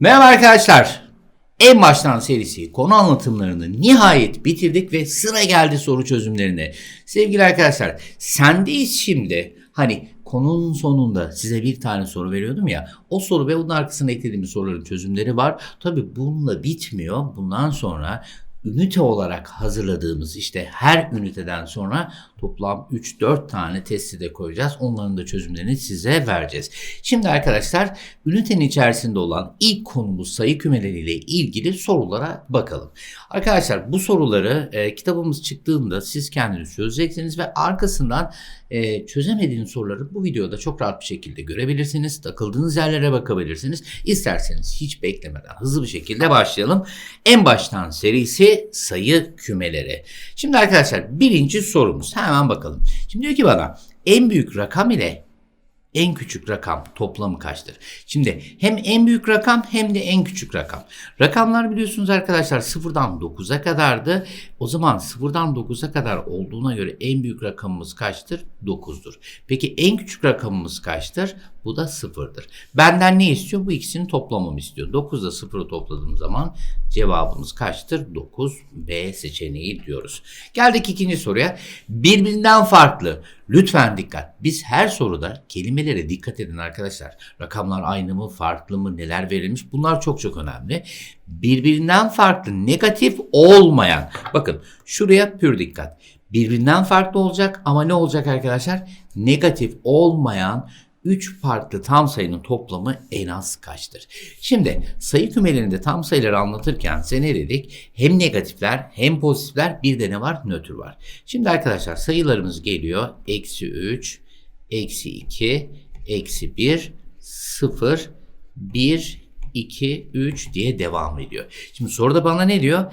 Merhaba arkadaşlar. En baştan serisi konu anlatımlarını nihayet bitirdik ve sıra geldi soru çözümlerine. Sevgili arkadaşlar, sendeyiz şimdi. Hani konunun sonunda size bir tane soru veriyordum ya. O soru ve onun arkasına eklediğimiz soruların çözümleri var. Tabi bununla bitmiyor. Bundan sonra ünite olarak hazırladığımız işte her üniteden sonra toplam 3-4 tane testi de koyacağız. Onların da çözümlerini size vereceğiz. Şimdi arkadaşlar ünitenin içerisinde olan ilk konumuz sayı kümeleriyle ilgili sorulara bakalım. Arkadaşlar bu soruları e, kitabımız çıktığında siz kendiniz çözeceksiniz ve arkasından e, çözemediğiniz soruları bu videoda çok rahat bir şekilde görebilirsiniz. Takıldığınız yerlere bakabilirsiniz. İsterseniz hiç beklemeden hızlı bir şekilde başlayalım. En baştan serisi sayı kümeleri. Şimdi arkadaşlar birinci sorumuz hemen bakalım. Şimdi diyor ki bana en büyük rakam ile en küçük rakam toplamı kaçtır? Şimdi hem en büyük rakam hem de en küçük rakam. Rakamlar biliyorsunuz arkadaşlar sıfırdan 9'a kadardı. O zaman sıfırdan 9'a kadar olduğuna göre en büyük rakamımız kaçtır? 9'dur. Peki en küçük rakamımız kaçtır? Bu da sıfırdır. Benden ne istiyor? Bu ikisini toplamamı istiyor. 9 ile 0'ı topladığım zaman cevabımız kaçtır? 9 B seçeneği diyoruz. Geldik ikinci soruya. Birbirinden farklı. Lütfen dikkat. Biz her soruda kelimelere dikkat edin arkadaşlar. Rakamlar aynı mı, farklı mı, neler verilmiş? Bunlar çok çok önemli. Birbirinden farklı, negatif olmayan. Bakın şuraya pür dikkat. Birbirinden farklı olacak ama ne olacak arkadaşlar? Negatif olmayan 3 farklı tam sayının toplamı en az kaçtır? Şimdi sayı kümelerinde tam sayıları anlatırken size ne dedik? Hem negatifler hem pozitifler bir de ne var? Nötr var. Şimdi arkadaşlar sayılarımız geliyor. Eksi 3, eksi 2, eksi 1, 0, 1, 2, 3 diye devam ediyor. Şimdi soruda bana ne diyor?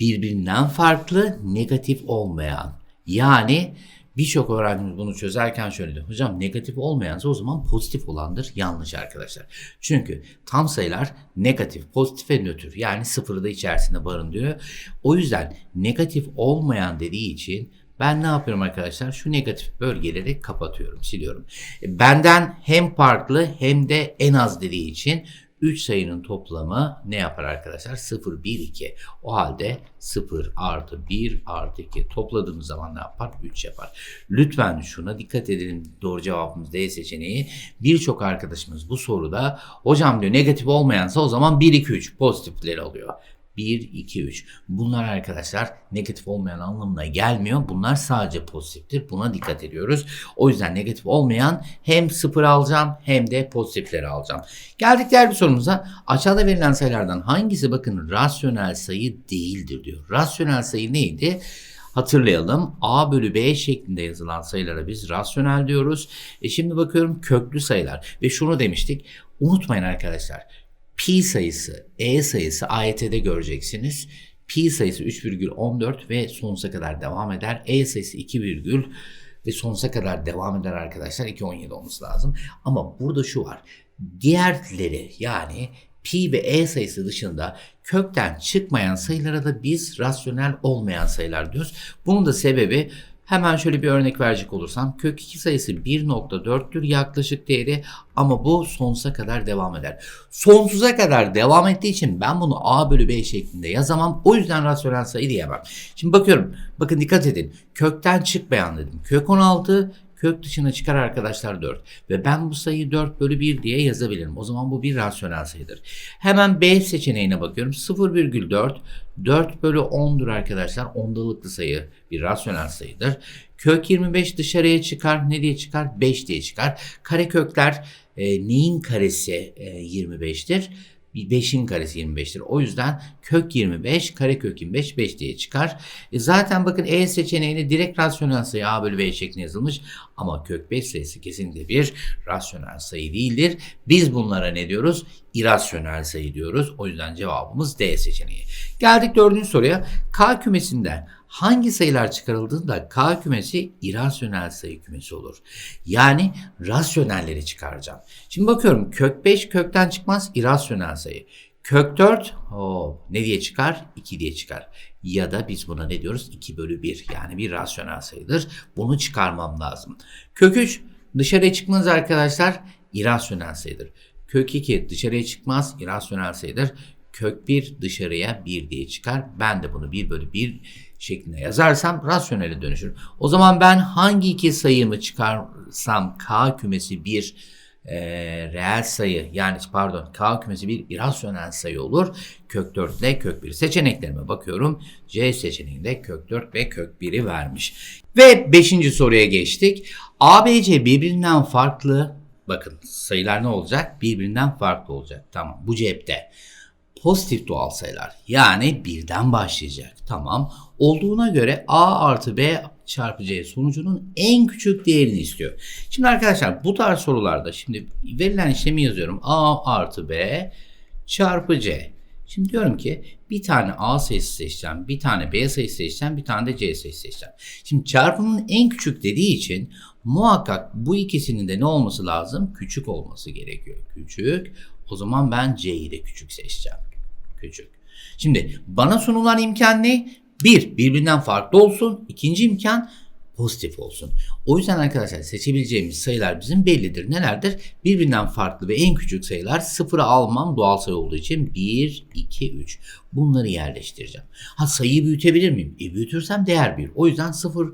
Birbirinden farklı negatif olmayan. Yani Birçok öğrencimiz bunu çözerken şöyle diyor. Hocam negatif olmayansa o zaman pozitif olandır. Yanlış arkadaşlar. Çünkü tam sayılar negatif, pozitif ve nötr. Yani sıfırı da içerisinde barındırıyor. O yüzden negatif olmayan dediği için ben ne yapıyorum arkadaşlar? Şu negatif bölgeleri kapatıyorum, siliyorum. E, benden hem farklı hem de en az dediği için 3 sayının toplamı ne yapar arkadaşlar? 0, 1, 2. O halde 0 artı 1 artı 2 topladığımız zaman ne yapar? 3 yapar. Lütfen şuna dikkat edelim. Doğru cevabımız D seçeneği. Birçok arkadaşımız bu soruda hocam diyor negatif olmayansa o zaman 1, 2, 3 pozitifleri alıyor. 1, 2, 3. Bunlar arkadaşlar negatif olmayan anlamına gelmiyor. Bunlar sadece pozitiftir. Buna dikkat ediyoruz. O yüzden negatif olmayan hem sıfır alacağım hem de pozitifleri alacağım. Geldik diğer bir sorumuza. Aşağıda verilen sayılardan hangisi bakın rasyonel sayı değildir diyor. Rasyonel sayı neydi? Hatırlayalım a bölü b şeklinde yazılan sayılara biz rasyonel diyoruz. E şimdi bakıyorum köklü sayılar ve şunu demiştik. Unutmayın arkadaşlar pi sayısı, e sayısı AYT'de göreceksiniz. Pi sayısı 3,14 ve sonsuza kadar devam eder. E sayısı 2, ve sonsuza kadar devam eder arkadaşlar. 2,17 olması lazım. Ama burada şu var. Diğerleri yani pi ve e sayısı dışında kökten çıkmayan sayılara da biz rasyonel olmayan sayılar diyoruz. Bunun da sebebi Hemen şöyle bir örnek verecek olursam kök 2 sayısı 1.4'tür yaklaşık değeri ama bu sonsuza kadar devam eder. Sonsuza kadar devam ettiği için ben bunu a bölü b şeklinde yazamam. O yüzden rasyonel sayı diyemem. Şimdi bakıyorum. Bakın dikkat edin. Kökten çıkmayan dedim. Kök 16 kök dışına çıkar arkadaşlar 4. Ve ben bu sayıyı 4 bölü 1 diye yazabilirim. O zaman bu bir rasyonel sayıdır. Hemen B seçeneğine bakıyorum. 0,4 4 bölü 10'dur arkadaşlar. Ondalıklı sayı bir rasyonel sayıdır. Kök 25 dışarıya çıkar. Ne diye çıkar? 5 diye çıkar. Karekökler e, neyin karesi e, 25'tir? 5'in karesi 25'tir. O yüzden kök 25 karekök 25 5 diye çıkar. E zaten bakın E seçeneğinde direkt rasyonel sayı A bölü B şeklinde yazılmış. Ama kök 5 sayısı kesinlikle bir rasyonel sayı değildir. Biz bunlara ne diyoruz? İrasyonel sayı diyoruz. O yüzden cevabımız D seçeneği. Geldik dördüncü soruya. K kümesinden hangi sayılar çıkarıldığında K kümesi irasyonel sayı kümesi olur. Yani rasyonelleri çıkaracağım. Şimdi bakıyorum kök 5 kökten çıkmaz irasyonel sayı. Kök 4 oh, ne diye çıkar? 2 diye çıkar. Ya da biz buna ne diyoruz? 2 bölü 1 yani bir rasyonel sayıdır. Bunu çıkarmam lazım. Kök 3 dışarıya çıkmaz arkadaşlar irasyonel sayıdır. Kök 2 dışarıya çıkmaz. irrasyonel sayıdır. Kök 1 dışarıya 1 diye çıkar. Ben de bunu 1 bölü 1 şeklinde yazarsam rasyonele dönüşür. O zaman ben hangi iki sayımı çıkarsam K kümesi bir e, reel sayı yani pardon K kümesi bir irrasyonel sayı olur. Kök 4 ile kök 1 seçeneklerime bakıyorum. C seçeneğinde kök 4 ve kök 1'i vermiş. Ve 5. soruya geçtik. ABC birbirinden farklı bakın sayılar ne olacak? Birbirinden farklı olacak. Tamam bu cepte pozitif doğal sayılar yani birden başlayacak. Tamam. Olduğuna göre A artı B çarpı C sonucunun en küçük değerini istiyor. Şimdi arkadaşlar bu tarz sorularda şimdi verilen işlemi yazıyorum. A artı B çarpı C. Şimdi diyorum ki bir tane A sayısı seçeceğim, bir tane B sayısı seçeceğim, bir tane de C sayısı seçeceğim. Şimdi çarpımın en küçük dediği için muhakkak bu ikisinin de ne olması lazım? Küçük olması gerekiyor. Küçük. O zaman ben C'yi de küçük seçeceğim küçük. Şimdi bana sunulan imkan ne? Bir, birbirinden farklı olsun. İkinci imkan pozitif olsun. O yüzden arkadaşlar seçebileceğimiz sayılar bizim bellidir. Nelerdir? Birbirinden farklı ve en küçük sayılar sıfırı almam doğal sayı olduğu için 1, 2, 3. Bunları yerleştireceğim. Ha sayıyı büyütebilir miyim? E büyütürsem değer 1. O yüzden sıfır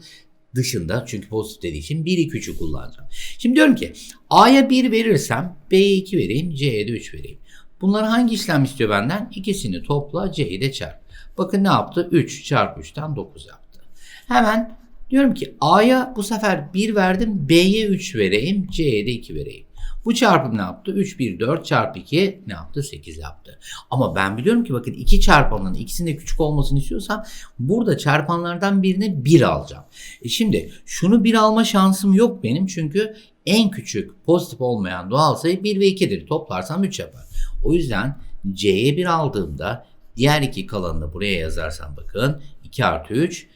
dışında çünkü pozitif dediği için 1'i küçük kullanacağım. Şimdi diyorum ki A'ya 1 verirsem B'ye 2 vereyim C'ye de 3 vereyim. Bunlar hangi işlem istiyor benden? İkisini topla C'yi de çarp. Bakın ne yaptı? 3 çarpı 3'ten 9 yaptı. Hemen diyorum ki A'ya bu sefer 1 verdim. B'ye 3 vereyim. C'ye de 2 vereyim. Bu çarpım ne yaptı? 3, 1, 4 çarpı 2 ne yaptı? 8 yaptı. Ama ben biliyorum ki bakın iki çarpanların ikisinin küçük olmasını istiyorsam burada çarpanlardan birine 1 alacağım. E şimdi şunu 1 alma şansım yok benim çünkü en küçük pozitif olmayan doğal sayı 1 ve 2'dir. Toplarsam 3 yapar. O yüzden C'ye 1 aldığımda diğer iki kalanını buraya yazarsam bakın 2 artı 3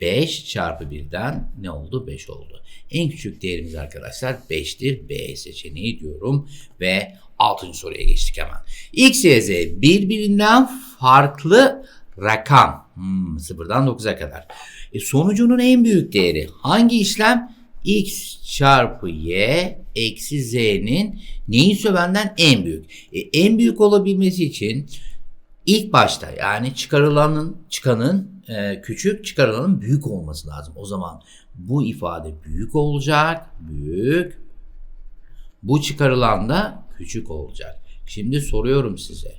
5 çarpı 1'den ne oldu? 5 oldu. En küçük değerimiz arkadaşlar 5'tir. B seçeneği diyorum ve 6. soruya geçtik hemen. X, Y, Z birbirinden farklı rakam. Hmm, 0'dan 9'a kadar. E, sonucunun en büyük değeri hangi işlem? x çarpı y eksi z'nin neyse benden en büyük. E, en büyük olabilmesi için ilk başta yani çıkarılanın çıkanın e, küçük çıkarılanın büyük olması lazım. O zaman bu ifade büyük olacak. Büyük. Bu çıkarılan da küçük olacak. Şimdi soruyorum size.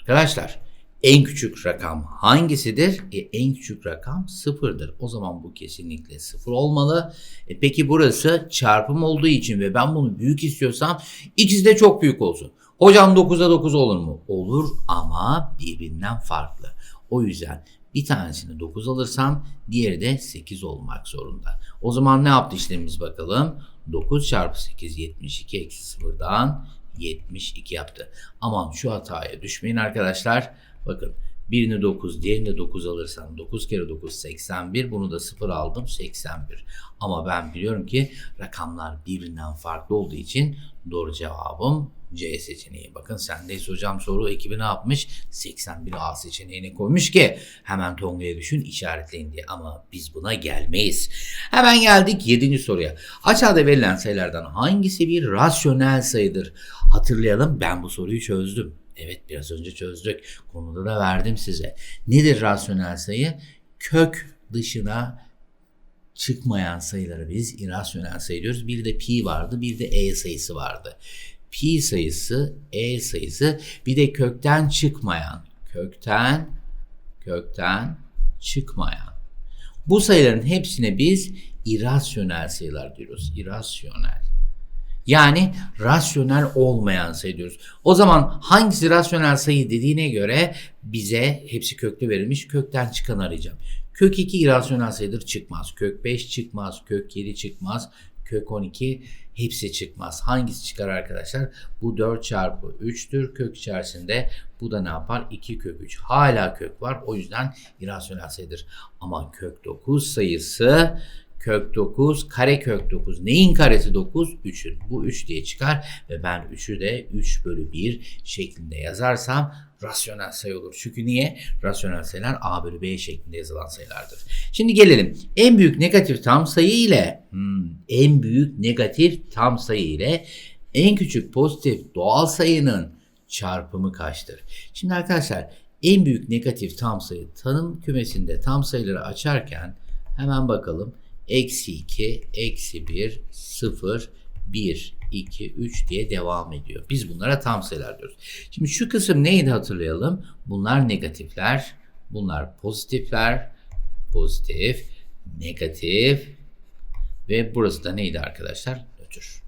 Arkadaşlar en küçük rakam hangisidir? E, en küçük rakam sıfırdır. O zaman bu kesinlikle sıfır olmalı. E, peki burası çarpım olduğu için ve ben bunu büyük istiyorsam ikisi de çok büyük olsun. Hocam 9'a 9 olur mu? Olur ama birbirinden farklı. O yüzden bir tanesini 9 alırsam diğeri de 8 olmak zorunda. O zaman ne yaptı işlemimiz bakalım. 9 çarpı 8 72 eksi 0'dan 72 yaptı. Aman şu hataya düşmeyin arkadaşlar. Bakın birini 9 diğerini de 9 alırsam 9 kere 9 81 bunu da 0 aldım 81. Ama ben biliyorum ki rakamlar birbirinden farklı olduğu için doğru cevabım C seçeneği. Bakın sendeyiz hocam soru ekibi ne yapmış? 81 A seçeneğine koymuş ki hemen Tonga'ya düşün işaretleyin diye ama biz buna gelmeyiz. Hemen geldik 7. soruya. Aşağıda verilen sayılardan hangisi bir rasyonel sayıdır? Hatırlayalım ben bu soruyu çözdüm. Evet biraz önce çözdük. Konuda da verdim size. Nedir rasyonel sayı? Kök dışına çıkmayan sayıları biz irrasyonel sayı diyoruz. Bir de pi vardı, bir de e sayısı vardı. Pi sayısı, e sayısı, bir de kökten çıkmayan, kökten kökten çıkmayan. Bu sayıların hepsine biz irrasyonel sayılar diyoruz. İrrasyonel. Yani rasyonel olmayan sayı diyoruz. O zaman hangisi rasyonel sayı dediğine göre bize hepsi köklü verilmiş kökten çıkan arayacağım. Kök 2 irrasyonel sayıdır çıkmaz. Kök 5 çıkmaz. Kök 7 çıkmaz. Kök 12 hepsi çıkmaz. Hangisi çıkar arkadaşlar? Bu 4 çarpı 3'tür kök içerisinde. Bu da ne yapar? 2 kök 3. Hala kök var. O yüzden irrasyonel sayıdır. Ama kök 9 sayısı kök 9, kare kök 9. Neyin karesi 9? 3'ün. Bu 3 diye çıkar ve ben 3'ü de 3 bölü 1 şeklinde yazarsam rasyonel sayı olur. Çünkü niye? Rasyonel sayılar A bölü B şeklinde yazılan sayılardır. Şimdi gelelim. En büyük negatif tam sayı ile hmm, en büyük negatif tam sayı ile en küçük pozitif doğal sayının çarpımı kaçtır? Şimdi arkadaşlar en büyük negatif tam sayı tanım kümesinde tam sayıları açarken hemen bakalım. Eksi 2, eksi 1, 0, 1, 2, 3 diye devam ediyor. Biz bunlara tam sayılar diyoruz. Şimdi şu kısım neydi hatırlayalım. Bunlar negatifler, bunlar pozitifler, pozitif, negatif ve burası da neydi arkadaşlar? Nötr.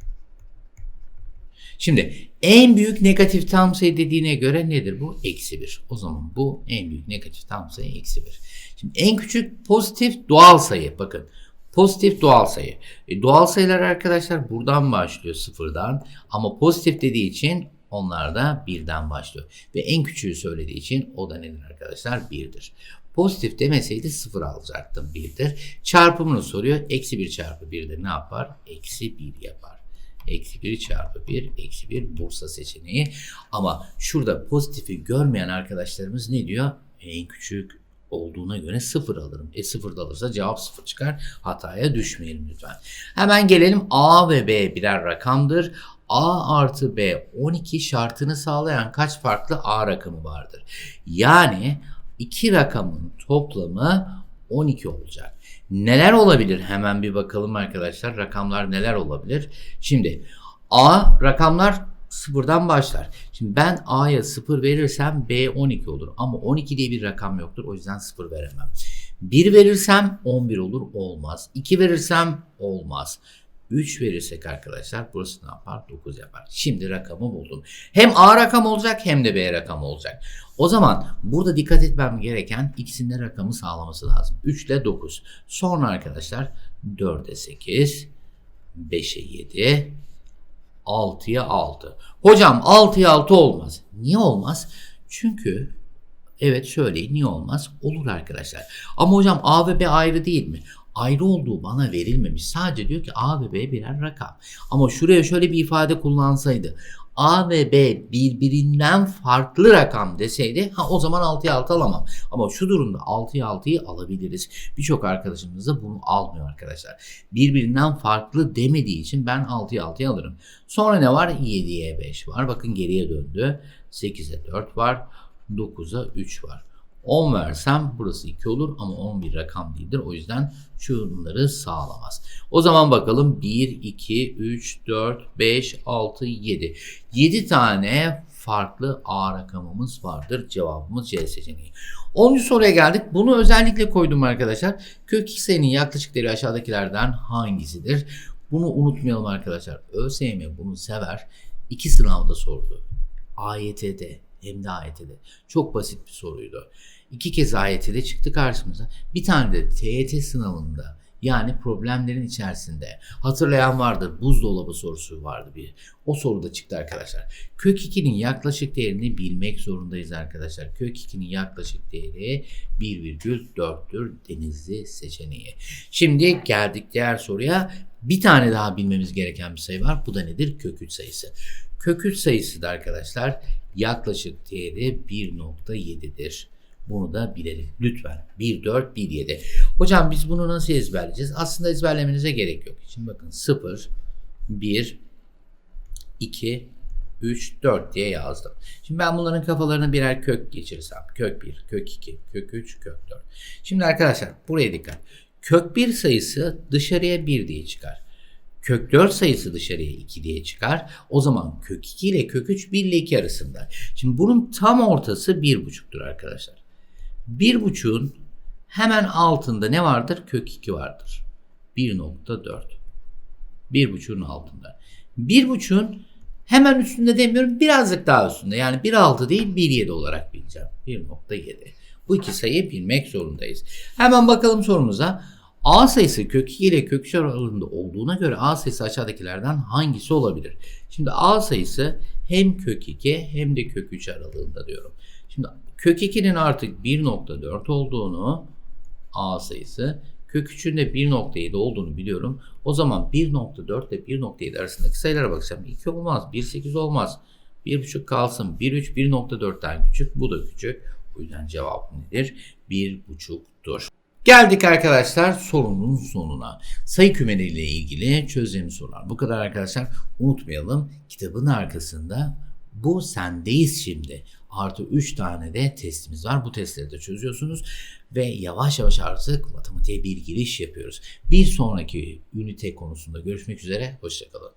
Şimdi en büyük negatif tam sayı dediğine göre nedir bu? Eksi 1. O zaman bu en büyük negatif tam sayı eksi 1. Şimdi en küçük pozitif doğal sayı bakın. Pozitif doğal sayı. E, doğal sayılar arkadaşlar buradan başlıyor sıfırdan ama pozitif dediği için onlar da birden başlıyor. Ve en küçüğü söylediği için o da nedir arkadaşlar? Birdir. Pozitif demeseydi sıfır alacaktım birdir. Çarpımını soruyor. Eksi 1 çarpı 1 de ne yapar? Eksi 1 yapar. Eksi 1 çarpı 1, eksi 1 Bursa seçeneği. Ama şurada pozitifi görmeyen arkadaşlarımız ne diyor? En küçük olduğuna göre sıfır alırım. E sıfır da alırsa cevap sıfır çıkar. Hataya düşmeyelim lütfen. Hemen gelelim A ve B birer rakamdır. A artı B 12 şartını sağlayan kaç farklı A rakamı vardır? Yani iki rakamın toplamı 12 olacak. Neler olabilir? Hemen bir bakalım arkadaşlar. Rakamlar neler olabilir? Şimdi A rakamlar sıfırdan başlar. Şimdi ben A'ya 0 verirsem B 12 olur. Ama 12 diye bir rakam yoktur. O yüzden 0 veremem. 1 verirsem 11 olur. Olmaz. 2 verirsem olmaz. 3 verirsek arkadaşlar burası ne yapar? 9 yapar. Şimdi rakamı buldum. Hem A rakam olacak hem de B rakam olacak. O zaman burada dikkat etmem gereken ikisinde rakamı sağlaması lazım. 3 ile 9. Sonra arkadaşlar 4'e 8, 5'e 7, 6'ya 6. Hocam 6'ya 6 olmaz. Niye olmaz? Çünkü evet söyleyin niye olmaz? Olur arkadaşlar. Ama hocam A ve B ayrı değil mi? Ayrı olduğu bana verilmemiş. Sadece diyor ki A ve B birer rakam. Ama şuraya şöyle bir ifade kullansaydı. A ve B birbirinden farklı rakam deseydi ha o zaman 6'ya 6 alamam. Ama şu durumda 6'ya 6'yı alabiliriz. Birçok arkadaşımız da bunu almıyor arkadaşlar. Birbirinden farklı demediği için ben 6'ya 6'yı alırım. Sonra ne var? 7'ye 5 var. Bakın geriye döndü. 8'e 4 var. 9'a 3 var. 10 versem burası 2 olur ama 11 rakam değildir. O yüzden şunları sağlamaz. O zaman bakalım 1, 2, 3, 4, 5, 6, 7. 7 tane farklı A rakamımız vardır. Cevabımız C seçeneği. 10. soruya geldik. Bunu özellikle koydum arkadaşlar. Kök x'nin yaklaşık değeri aşağıdakilerden hangisidir? Bunu unutmayalım arkadaşlar. ÖSYM bunu sever. İki sınavda sordu. AYT'de hem de AYT'de. Çok basit bir soruydu. İki kez AYT'de çıktı karşımıza. Bir tane de TYT sınavında yani problemlerin içerisinde hatırlayan vardır buzdolabı sorusu vardı bir. O soruda çıktı arkadaşlar. Kök 2'nin yaklaşık değerini bilmek zorundayız arkadaşlar. Kök 2'nin yaklaşık değeri 1,4'tür denizli seçeneği. Şimdi geldik diğer soruya. Bir tane daha bilmemiz gereken bir sayı var. Bu da nedir? Kök 3 sayısı. Kök 3 sayısı da arkadaşlar yaklaşık değeri 1.7'dir. Bunu da bilelim lütfen. 1, 4, 1, 7. Hocam biz bunu nasıl ezberleyeceğiz? Aslında ezberlemenize gerek yok. Şimdi bakın 0, 1, 2, 3, 4 diye yazdım. Şimdi ben bunların kafalarına birer kök geçirsem. Kök 1, kök 2, kök 3, kök 4. Şimdi arkadaşlar buraya dikkat. Kök 1 sayısı dışarıya 1 diye çıkar. Kök 4 sayısı dışarıya 2 diye çıkar. O zaman kök 2 ile kök 3 1 ile 2 arasında. Şimdi bunun tam ortası 1,5'tur arkadaşlar. 1,5'un hemen altında ne vardır? Kök 2 vardır. 1.4. 1,5'un altında. 1,5'un hemen üstünde demiyorum birazcık daha üstünde. Yani 1.6 değil 1.7 olarak bileceğim. 1.7. Bu iki sayıyı bilmek zorundayız. Hemen bakalım sorumuza. A sayısı kök 2 ile kök 3 aralığında olduğuna göre A sayısı aşağıdakilerden hangisi olabilir? Şimdi A sayısı hem kök 2 hem de kök 3 aralığında diyorum. Şimdi kök 2'nin artık 1.4 olduğunu A sayısı kök 3'ün de 1.7 olduğunu biliyorum. O zaman 1.4 ile 1.7 arasındaki sayılara bakacağım. 2 olmaz, 1.8 olmaz. 1.5 kalsın. 1.3 1.4'ten küçük. Bu da küçük. O yüzden cevap nedir? 1.5'tur. Geldik arkadaşlar sorunun sonuna. Sayı kümeleriyle ilgili çözeceğimiz sorular. Bu kadar arkadaşlar. Unutmayalım kitabın arkasında bu sendeyiz şimdi. Artı 3 tane de testimiz var. Bu testleri de çözüyorsunuz. Ve yavaş yavaş artık matematiğe bir giriş yapıyoruz. Bir sonraki ünite konusunda görüşmek üzere. Hoşçakalın.